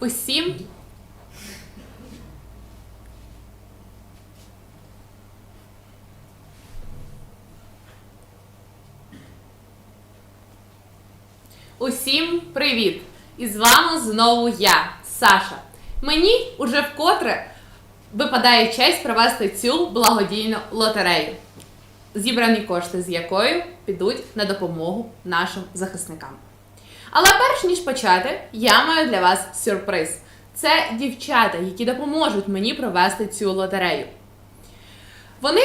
Усім Усім привіт! І з вами знову я, Саша. Мені уже вкотре випадає честь провести цю благодійну лотерею, зібрані кошти з якої підуть на допомогу нашим захисникам. Але перш ніж почати, я маю для вас сюрприз. Це дівчата, які допоможуть мені провести цю лотерею. Вони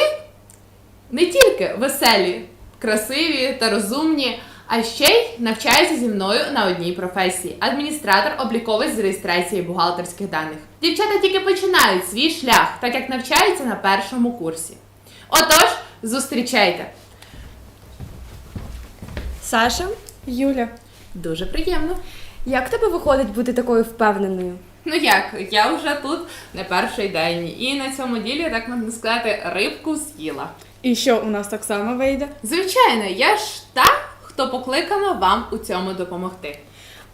не тільки веселі, красиві та розумні, а ще й навчаються зі мною на одній професії адміністратор обліковець з реєстрації бухгалтерських даних. Дівчата тільки починають свій шлях, так як навчаються на першому курсі. Отож, зустрічайте! Саша, Юля, Дуже приємно. як тебе виходить бути такою впевненою? Ну як, я вже тут не перший день, і на цьому ділі, так можна сказати, рибку з'їла. І що у нас так само вийде? Звичайно, я ж та, хто покликана вам у цьому допомогти.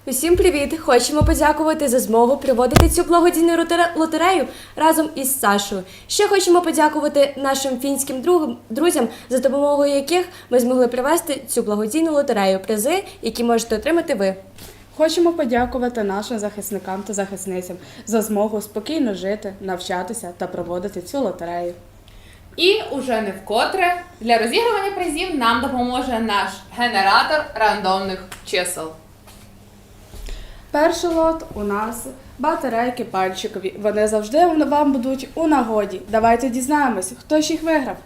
Усім привіт! Хочемо подякувати за змогу проводити цю благодійну лотерею разом із Сашою. Ще хочемо подякувати нашим фінським друг- друзям, за допомогою яких ми змогли провести цю благодійну лотерею, призи, які можете отримати ви. Хочемо подякувати нашим захисникам та захисницям за змогу спокійно жити, навчатися та проводити цю лотерею. І уже не вкотре для розігрування призів нам допоможе наш генератор рандомних чисел. Перший лот у нас батарейки пальчикові. Вони завжди вам будуть у нагоді. Давайте дізнаємось, хто ж їх виграв.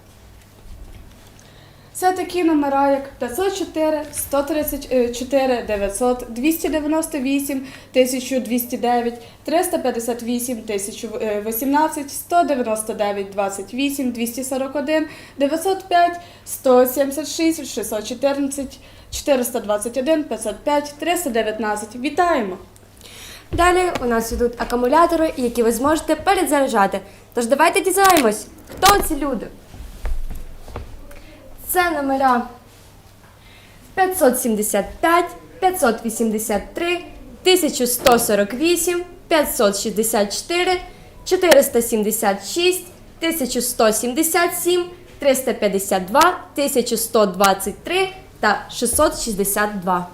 Це такі номера, як 504, 134, 900, 298, 1209, 358, 1018, 199, 28, 241, 905, 176, 614, 421, 505, 319. Вітаємо! Далі у нас йдуть акумулятори, які ви зможете перезаряджати. Тож давайте дізнаємось, хто ці люди. Це номера 575, 583, 1148, 564, 476, 1177, 352, 1123 та 662.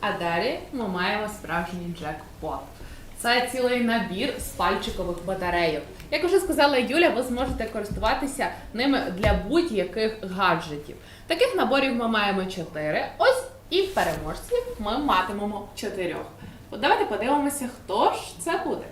А далі ми маємо справжній джекпот. Це цілий набір з пальчикових батарейок. Як вже сказала Юля, ви зможете користуватися ними для будь-яких гаджетів. Таких наборів ми маємо чотири. Ось і переможців ми матимемо чотирьох. От давайте подивимося, хто ж це буде.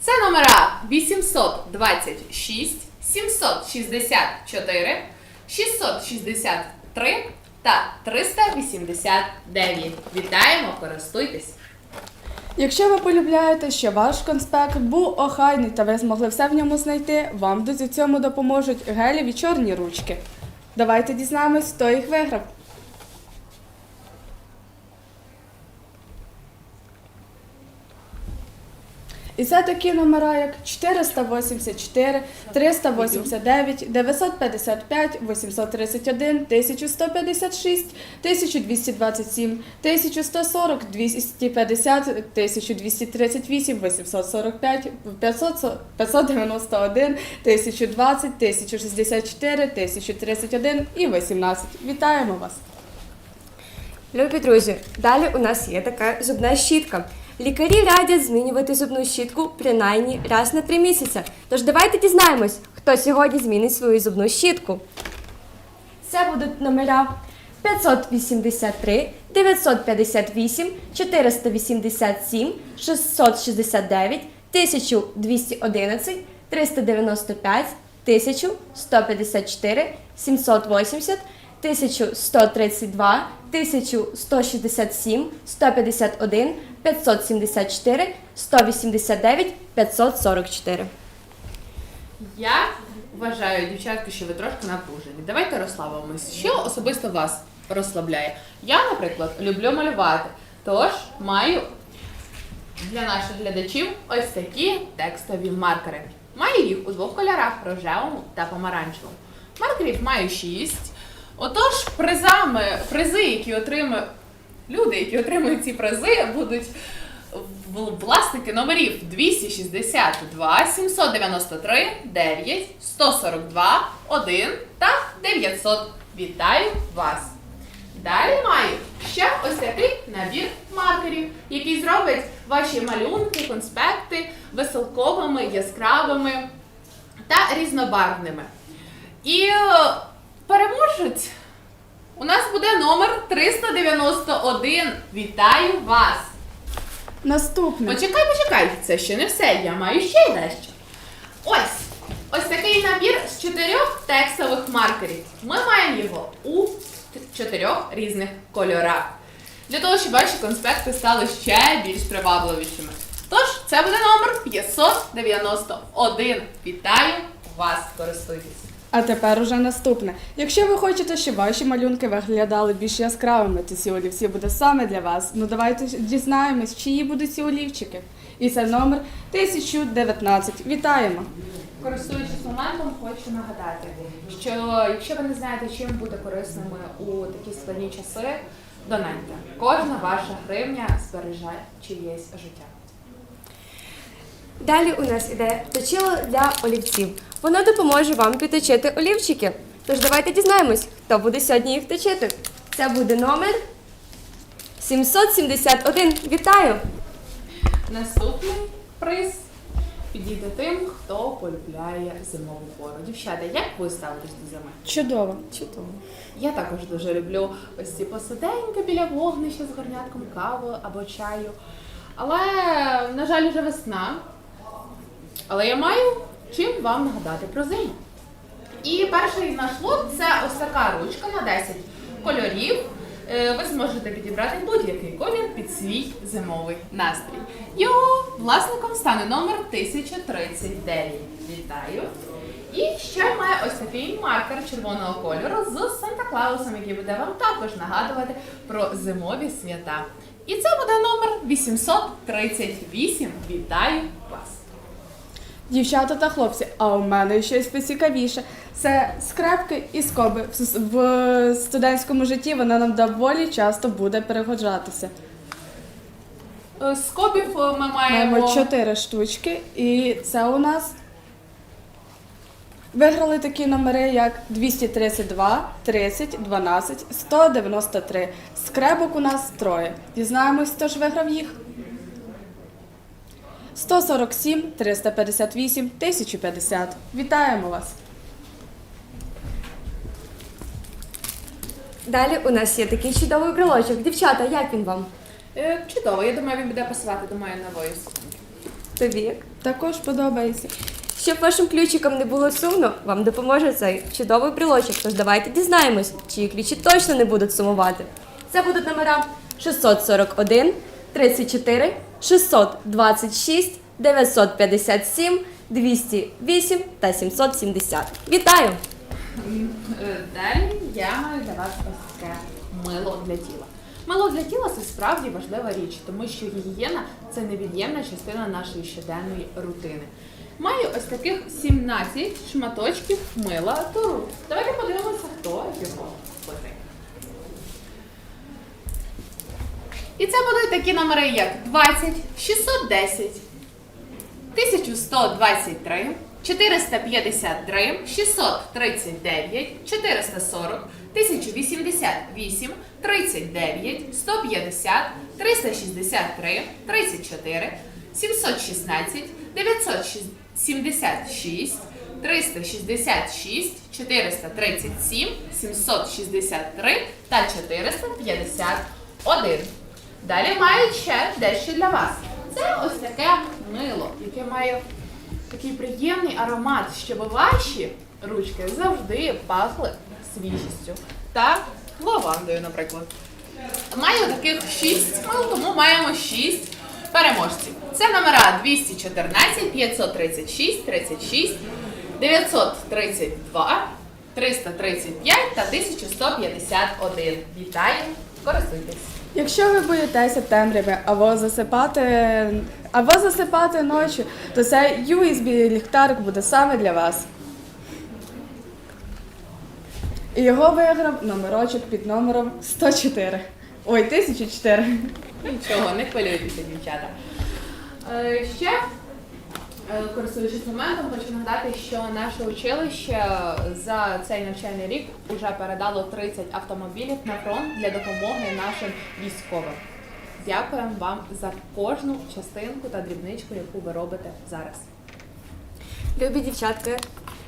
Це номера 826, 764, 663 та 389. Вітаємо, користуйтесь! Якщо ви полюбляєте, що ваш конспект був охайний та ви змогли все в ньому знайти, вам до цьому допоможуть гелєві чорні ручки. Давайте дізнаємось, хто їх виграв. І це такі номера, як 484, 389, 955, 831, 1156, 1227, 1140, 250, 1238, 845, 500, 591, 1020, 1064, 1031 і 18. Вітаємо вас! Любі друзі, далі у нас є така зубна щітка. Лікарі радять змінювати зубну щітку принаймні раз на три місяці. Тож давайте дізнаємось, хто сьогодні змінить свою зубну щітку. Це будуть номера 583, 958, 487, 669, 1211, 395, 1154, 780, 1132, 1167, 151, 574, 189, 544. Я вважаю, дівчатки, що ви трошки напружені. Давайте розслабимось. Що особисто вас розслабляє? Я, наприклад, люблю малювати, тож маю для наших глядачів ось такі текстові маркери. Маю їх у двох кольорах рожевому та помаранчевому. Маркерів маю шість. Отож, призами, призи, які отримую люди, які отримують ці призи, будуть власники номерів 262, 793, 9, 142, 1 та 900. Вітаю вас! Далі маю ще ось такий набір маркерів, який зробить ваші малюнки, конспекти веселковими, яскравими та різнобарвними. І переможець у нас буде номер 391. Вітаю вас! Наступне. Почекай, почекай, це ще не все. Я маю ще й дещо. Ось ось такий набір з чотирьох текстових маркерів. Ми маємо його у чотирьох різних кольорах. Для того, щоб ваші конспекти стали ще більш привабливішими. Тож, це буде номер 591. Вітаю вас, користуйтесь. А тепер уже наступне. Якщо ви хочете, щоб ваші малюнки виглядали більш яскравими, то ці олівці буде саме для вас. Ну давайте дізнаємось, чиї будуть ці олівчики. І це номер 1019. Вітаємо! Користуючись моментом, хочу нагадати, що якщо ви не знаєте, чим бути корисними у такі складні часи, донайте. Кожна ваша гривня збереже чиєсь життя. Далі у нас іде точило для олівців. Воно допоможе вам підточити олівчики. Тож давайте дізнаємось, хто буде сьогодні їх точити. Це буде номер 771. Вітаю! Наступний приз підійде тим, хто полюбляє зимову пору. Дівчата, як ви ставитесь до зими? Чудово! Чудово. Я також дуже люблю ось ці посиденьки біля вогнища з горнятком кави або чаю. Але, на жаль, вже весна. Але я маю чим вам нагадати про зиму. І перший наш лот це ось така ручка на 10 кольорів. Е, Ви зможете підібрати будь-який колір під свій зимовий настрій. Його власником стане номер 1039. Вітаю! І ще має ось такий маркер червоного кольору з Санта-Клаусом, який буде вам також нагадувати про зимові свята. І це буде номер 838. Вітаю вас! Дівчата та хлопці, а у мене щось поцікавіше. Це скрепки і скоби. В, студентському житті вона нам доволі часто буде перегоджатися. Е, З копів е, ми маємо. Маємо чотири штучки, і це у нас виграли такі номери, як 232, 30, 12, 193. Скребок у нас троє. Дізнаємось, хто ж виграв їх. 147, 358, 1050. Вітаємо вас! Далі у нас є такий чудовий брелочок. Дівчата, як він вам? Е, Чудово, я думаю, він буде пасувати до моєї нової сукні. Тобі? Також подобається. Щоб вашим ключикам не було сумно, вам допоможе цей чудовий брелочок. Тож давайте дізнаємось, чиї ключі точно не будуть сумувати. Це будуть номера 641, 34, 626, 957, 208 та 770. Вітаю! Е, Далі я маю для вас ось таке мило для тіла. Мило для тіла це справді важлива річ, тому що гігієна це невід'ємна частина нашої щоденної рутини. Маю ось таких 17 шматочків мила Туру. Давайте подивимося, хто його потрібен. І це будуть такі номери, як 20, 610, 1123, 453, 639, 440, 1088, 39, 150, 363, 34, 716, 976, 366, 437, 763 та 451. Далі маю ще дещо для вас. Це ось таке мило, яке має такий приємний аромат, щоб ваші ручки завжди пахли свіжістю та лавандою, наприклад. Маю таких 6 мил, тому маємо 6 переможців. Це номера 214, 536, 36, 932, 335 та 1151. Вітаю! Користуйтесь! Якщо ви боїтеся темряви або засипати, або засипати ночі, то цей USB ліхтарик буде саме для вас. І його виграв номерочок під номером 104. Ой, 1004. Нічого, не хвилюйтеся, дівчата. Е, ще, користуючись моментом, хочу нагадати, що наше училище за цей навчальний рік вже передало 30 автомобілів на фронт для допомоги нашим військовим. Дякуємо вам за кожну частинку та дрібничку, яку ви робите зараз. Любі дівчатки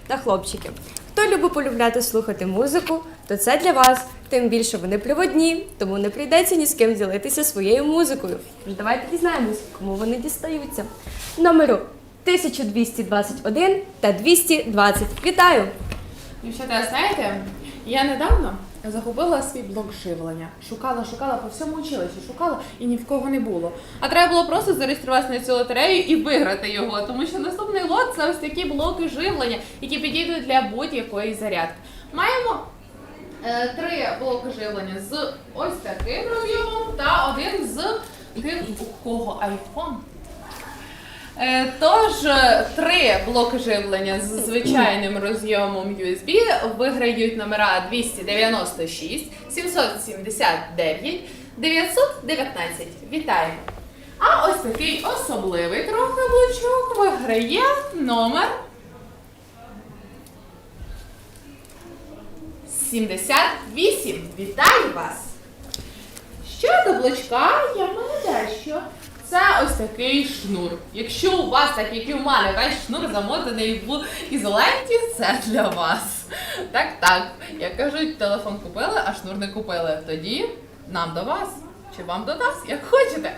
та хлопчики. Хто любить полюбляти слухати музику, то це для вас. Тим більше вони приводні, тому не прийдеться ні з ким ділитися своєю музикою. Давайте дізнаємось, кому вони дістаються. Номеру 1221 та 220. Вітаю! Дівчата, знаєте, я недавно загубила свій блок живлення. Шукала, шукала по всьому училищі, шукала і ні в кого не було. А треба було просто зареєструватися на цю лотерею і виграти його, тому що наступний лот це ось такі блоки живлення, які підійдуть для будь-якої зарядки. Маємо е, три блоки живлення з ось таким роз'ємом та один з тим, у кого iPhone. Е, Тож е, три блоки живлення з звичайним розйомом USB виграють номера 296, 779, 919. Вітаємо! А ось такий особливий трохи блочок виграє номер 78. Вітаю вас! Щодо блочка, я маю дещо. Це ось такий шнур. Якщо у вас, так як і в мене, весь шнур замотаний в ізоленті, це для вас. Так, так. Як кажуть, телефон купили, а шнур не купили. Тоді нам до вас. Чи вам до нас, як хочете.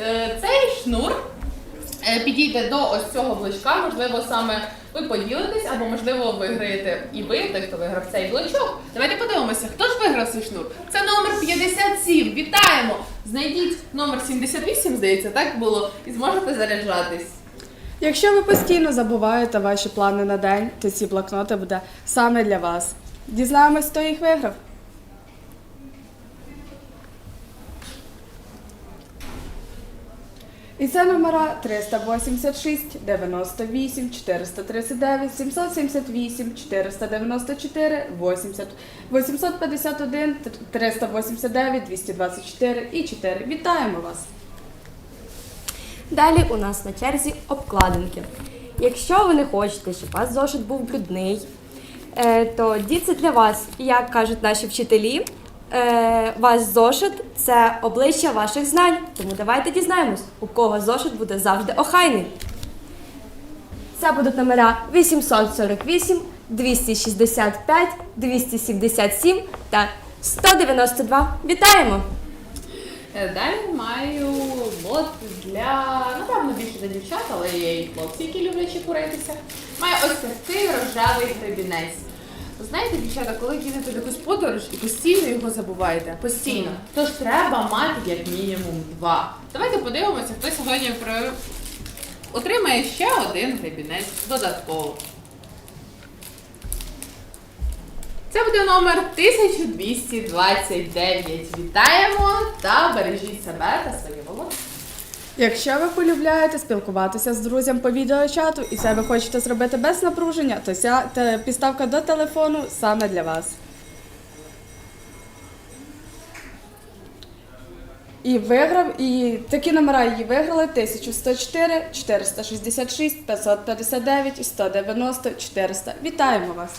Е, Цей шнур е, підійде до ось цього блочка, можливо, саме ви поділитесь, або можливо виграєте і ви, той, хто виграв цей блочок. Давайте подивимося, хто ж виграв цей шнур. Це номер 57. Вітаємо! Знайдіть номер 78, здається, так було, і зможете заряджатись. Якщо ви постійно забуваєте ваші плани на день, то ці блокноти буде саме для вас. Дізнаємось, хто їх виграв. І це номера 386, 98, 439, 778, 494, 80, 851, 389, 224 і 4. Вітаємо вас! Далі у нас на черзі обкладинки. Якщо ви не хочете, щоб вас зошит був брудний, е, то це для вас, як кажуть наші вчителі, е, ваш зошит це обличчя ваших знань. Тому давайте дізнаємось, у кого зошит буде завжди охайний. Це будуть номера 848, 265, 277 та 192. Вітаємо! Е, Далі маю лот для, напевно, більше для дівчат, але є і хлопці, які люблять чепуритися. Маю ось такий рожевий гребінець. Знаєте, дівчата, коли в якусь подорож і постійно його забуваєте, постійно, тож треба мати як мінімум два. Давайте подивимося, хто сьогодні при- отримає ще один гребінець додатково. Це буде номер 1229. Вітаємо та бережіть себе та своє волосся. Якщо ви полюбляєте спілкуватися з друзям по відеочату і це ви хочете зробити без напруження, то ця підставка до телефону саме для вас. І виграв, і такі номера її виграли 1104, 466, 559, 190, 400. Вітаємо вас!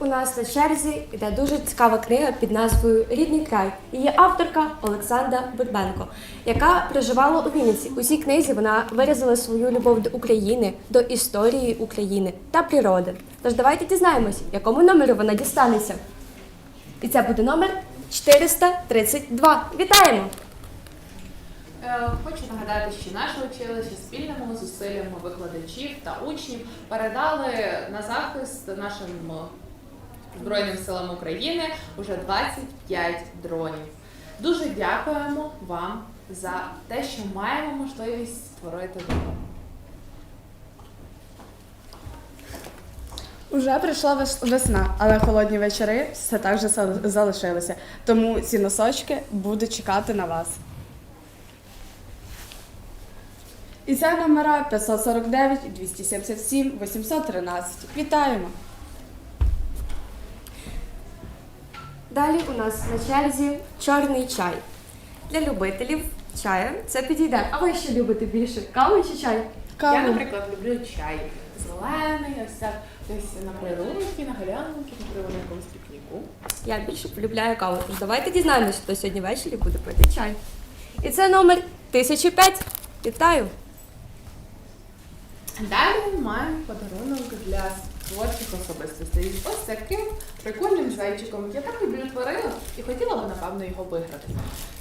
У нас на черзі йде дуже цікава книга під назвою Рідний край. Її авторка Олександра Бурбенко, яка проживала у Вінниці. У цій книзі вона виразила свою любов до України, до історії України та природи. Тож давайте дізнаємось, якому номеру вона дістанеться. І це буде номер 432. Вітаємо! Е, Хочу нагадати, що наше училище спільними зусиллями викладачів та учнів передали на захист нашим Збройним силам України уже 25 дронів. Дуже дякуємо вам за те, що маємо можливість створити допомогу. Уже прийшла весна, але холодні вечори все так же зал- залишилися. Тому ці носочки будуть чекати на вас. І це номера 549, 277, 813. Вітаємо! Далі у нас на черзі чорний чай. Для любителів чаю це підійде. А ви що любите більше? Каву чи чай? Каву. Я, наприклад, люблю чай зелений, ось так десь на природці, на галянки, можливо, на якомусь пікніку. Я більше полюбляю каву. Тож давайте дізнаємося, хто сьогодні ввечері буде пити чай. І це номер 1005. Вітаю! Далі маємо подарунок для творчих особистостей. Ось таким прикольним зайчиком. Я так люблю тваринок і хотіла б, напевно, його виграти.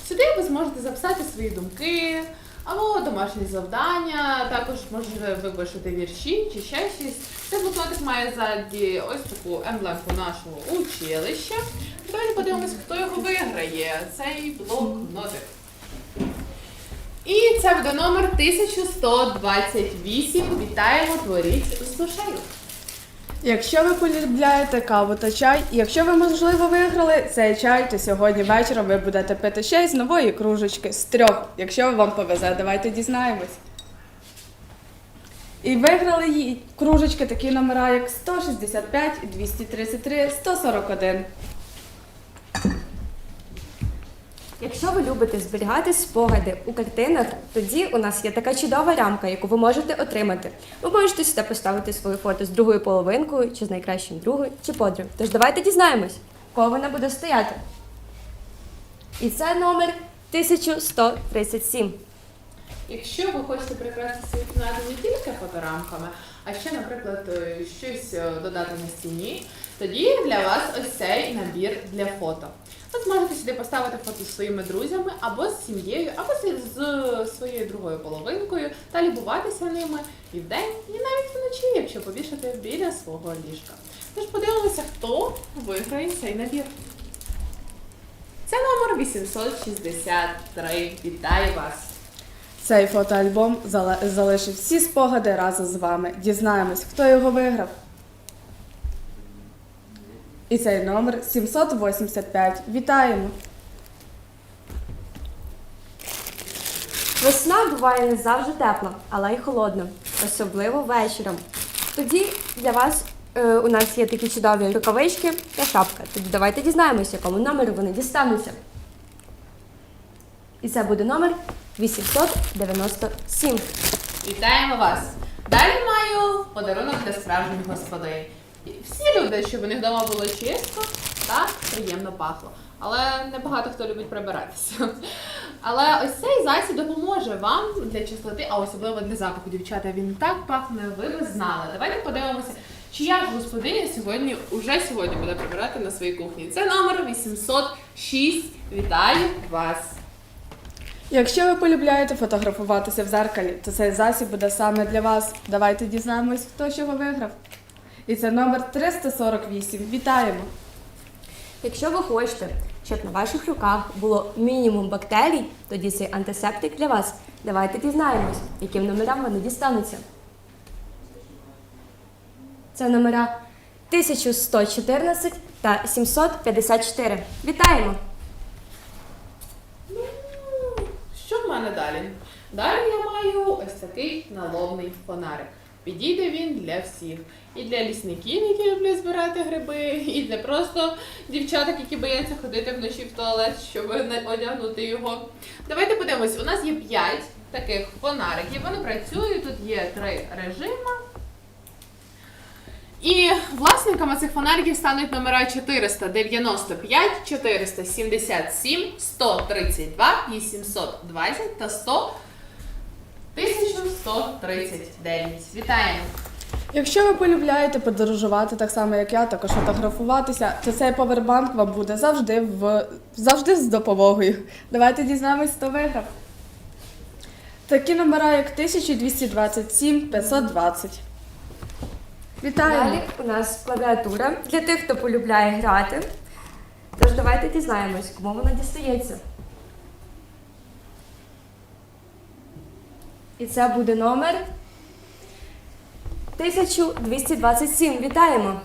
Сюди ви зможете записати свої думки або домашні завдання, також можете випишете вірші чи ще щось. Цей блокнотик має ззаді ось таку емблемку нашого училища. Давайте подивимось, хто його виграє. Цей блокнотик. І це буде номер 1128. Вітаємо, творіть з душею. Якщо ви полюбляєте каву та чай, і якщо ви, можливо, виграли цей чай, то сьогодні вечором ви будете пити ще з нової кружечки, з трьох, якщо вам повезе, давайте дізнаємось. І виграли її кружечки такі номера, як 165, 233, 141. Якщо ви любите зберігати спогади у картинах, тоді у нас є така чудова рамка, яку ви можете отримати. Ви можете сюди поставити своє фото з другою половинкою, чи з найкращим другою, чи подругою. Тож давайте дізнаємось, кого вона буде стояти. І це номер 1137. Якщо ви хочете прикрасити свою кімнату не тільки фоторамками, а ще, наприклад, е, щось е, додати на стіні, тоді для вас ось цей набір для фото. Ви зможете сюди поставити фото зі своїми друзями або з сім'єю, або з- з своєю другою половинкою та любуватися ними і вдень, і навіть вночі, якщо повішати біля свого ліжка. Тож подивимося, хто виграє цей набір. Це номер 863. Вітаю вас! Цей фотоальбом залишив всі спогади разом з вами. Дізнаємось, хто його виграв. І цей номер 785. Вітаємо! Весна буває не завжди тепла, але й холодна, особливо вечором. Тоді для вас е, у нас є такі чудові рукавички та шапка. Тоді давайте дізнаємося, якому номеру вони дістануться. І це буде номер 897. Вітаємо вас! Далі маю подарунок для справжніх господинь. Всі люблять, щоб у них вдома було чисто та приємно пахло. Але не багато хто любить прибиратися. Але ось цей засіб допоможе вам для чистоти, а особливо для запаху. Дівчата, він так пахне, ви б знали. Давайте подивимося, чия ж господиня сьогодні уже сьогодні буде прибирати на своїй кухні. Це номер 806. Вітаю вас! Якщо ви полюбляєте фотографуватися в зеркалі, то цей засіб буде саме для вас. Давайте дізнаємось, хто ж його виграв. І це номер 348. Вітаємо! Якщо ви хочете, щоб на ваших руках було мінімум бактерій, тоді цей антисептик для вас. Давайте дізнаємось, яким номерам вони дістануться. Це номера 1114 та 754. Вітаємо! Ну, Що мене далі? Далі я маю ось такий налобний фонарик. Підійде він для всіх. І для лісників, які люблять збирати гриби, і для просто дівчаток, які бояться ходити вночі в туалет, щоб одягнути його. Давайте подивимось, у нас є 5 таких фонариків. Вони працюють, тут є три режими. І власниками цих фонариків стануть номера 495, 477, 132, 820 та 100 1139. Вітаємо! Якщо ви полюбляєте подорожувати так само, як я, також фотографуватися, то цей повербанк вам буде завжди в завжди з допомогою. Давайте дізнаємось, хто виграв. Такі номера, як 1227, 520. Вітаємо! Далі у нас клавіатура для тих, хто полюбляє грати. Тож давайте дізнаємось, кому вона дістається. І це буде номер 1227. Вітаємо!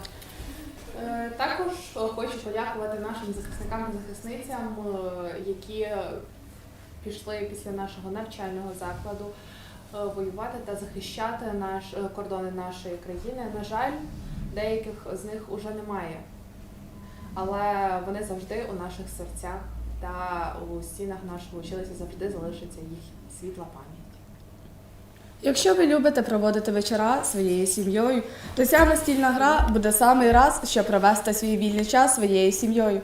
Е, Також е, хочу подякувати нашим захисникам і захисницям, е, які пішли після нашого навчального закладу воювати та захищати наш е, кордони нашої країни. На жаль, деяких з них уже немає. але вони завжди у наших серцях та у стінах нашого училища завжди залишиться їх світла пам'ять. Якщо ви любите проводити вечора своєю сім'єю, то ця настільна гра буде самий раз, щоб провести свій вільний час своєю сім'єю.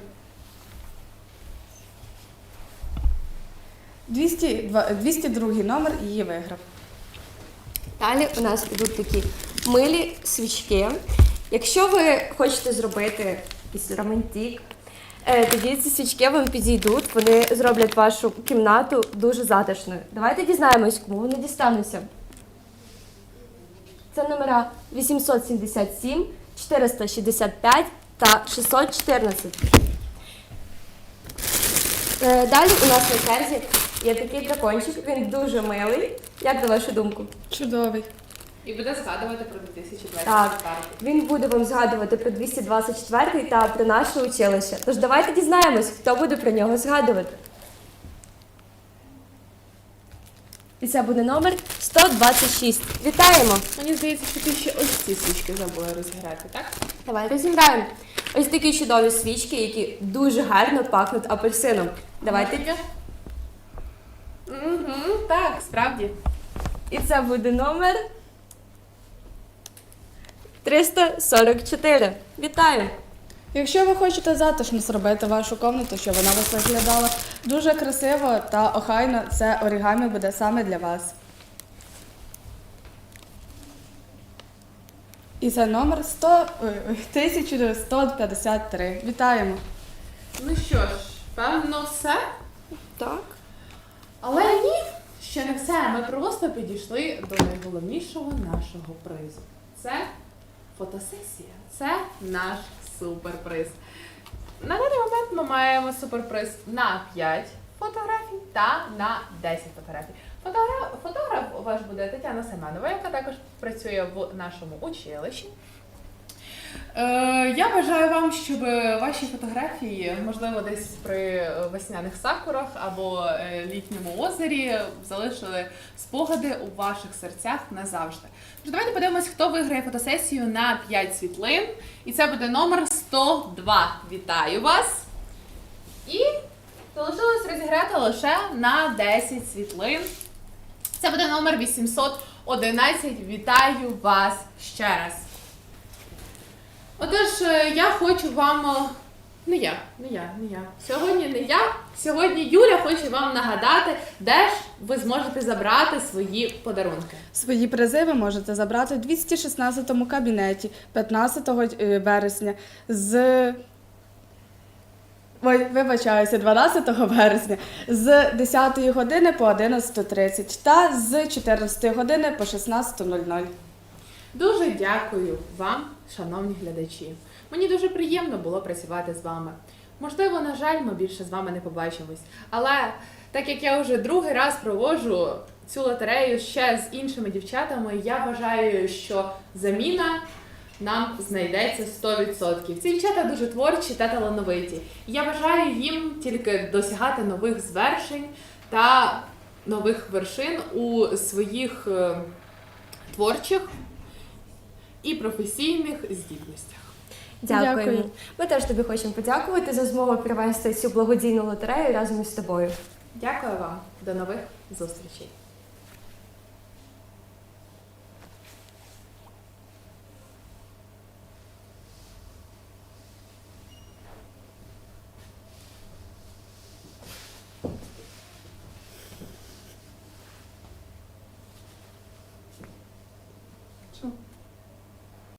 200, два- 202 номер її виграв. Далі у нас ідуть такі милі свічки. Якщо ви хочете зробити якийсь романтик, е, тоді ці свічки вам підійдуть, вони зроблять вашу кімнату дуже затишною. Давайте дізнаємось, кому вони дістануться. Це номера 877, 465 та 614. Е, Далі у нас на черзі є такий дракончик, він дуже милий. Як на вашу думку? Чудовий. І буде згадувати про 2024 Так. Він буде вам згадувати про 224 та про наше училище. Тож давайте дізнаємось, хто буде про нього згадувати. І це буде номер 126. Вітаємо! Мені здається, що ти ще ось ці свічки забула розіграти, так? Давай розіграємо. Ось такі чудові свічки, які дуже гарно пахнуть апельсином. Давайте. Угу, так, справді. І це буде номер 344. Вітаю! Якщо ви хочете затишно зробити вашу комнату, щоб вона вас виглядала дуже красиво та охайно, це орігамі буде саме для вас. І це номер 100, ой, ой, 1153. Вітаємо! Ну що ж, певно, все. Так. Але ні, ще не все. Ми просто підійшли до найголовнішого нашого призу. Це фотосесія. Це наш суперприз. На даний момент ми маємо суперприз на 5 фотографій та на 10 фотографій. Фотограф, фотограф ваш буде Тетяна Семенова, яка також працює в нашому училищі. Е, я бажаю вам, щоб ваші фотографії, можливо, десь при весняних сакурах або е, літньому озері, залишили спогади у ваших серцях назавжди. Тож давайте подивимось, хто виграє фотосесію на 5 світлин. І це буде номер 102. Вітаю вас! І залишилось розіграти лише на 10 світлин. Це буде номер 811. Вітаю вас ще раз. Отож, е, я хочу вам. е, Не я, не я, не я. Сьогодні не я. Сьогодні Юля хоче вам нагадати, де ж ви зможете забрати свої подарунки. Свої призи ви можете забрати в 216 кабінеті 15 е, вересня з. Ой, вибачаюся, 12 вересня з 10 години по 11.30 та з 14 години по 16.00. Дуже дякую вам, шановні глядачі. Мені дуже приємно було працювати з вами. Можливо, на жаль, ми більше з вами не побачимось. Але так як я вже другий раз проводжу цю лотерею ще з іншими дівчатами, я вважаю, що заміна нам знайдеться 100%. Ці дівчата дуже творчі та талановиті. Я бажаю їм тільки досягати нових звершень та нових вершин у своїх е, творчих і професійних здібностях. Дякуємо. Дякую. Ми теж тобі хочемо подякувати за змогу провести цю благодійну лотерею разом із тобою. Дякую вам. До нових зустрічей.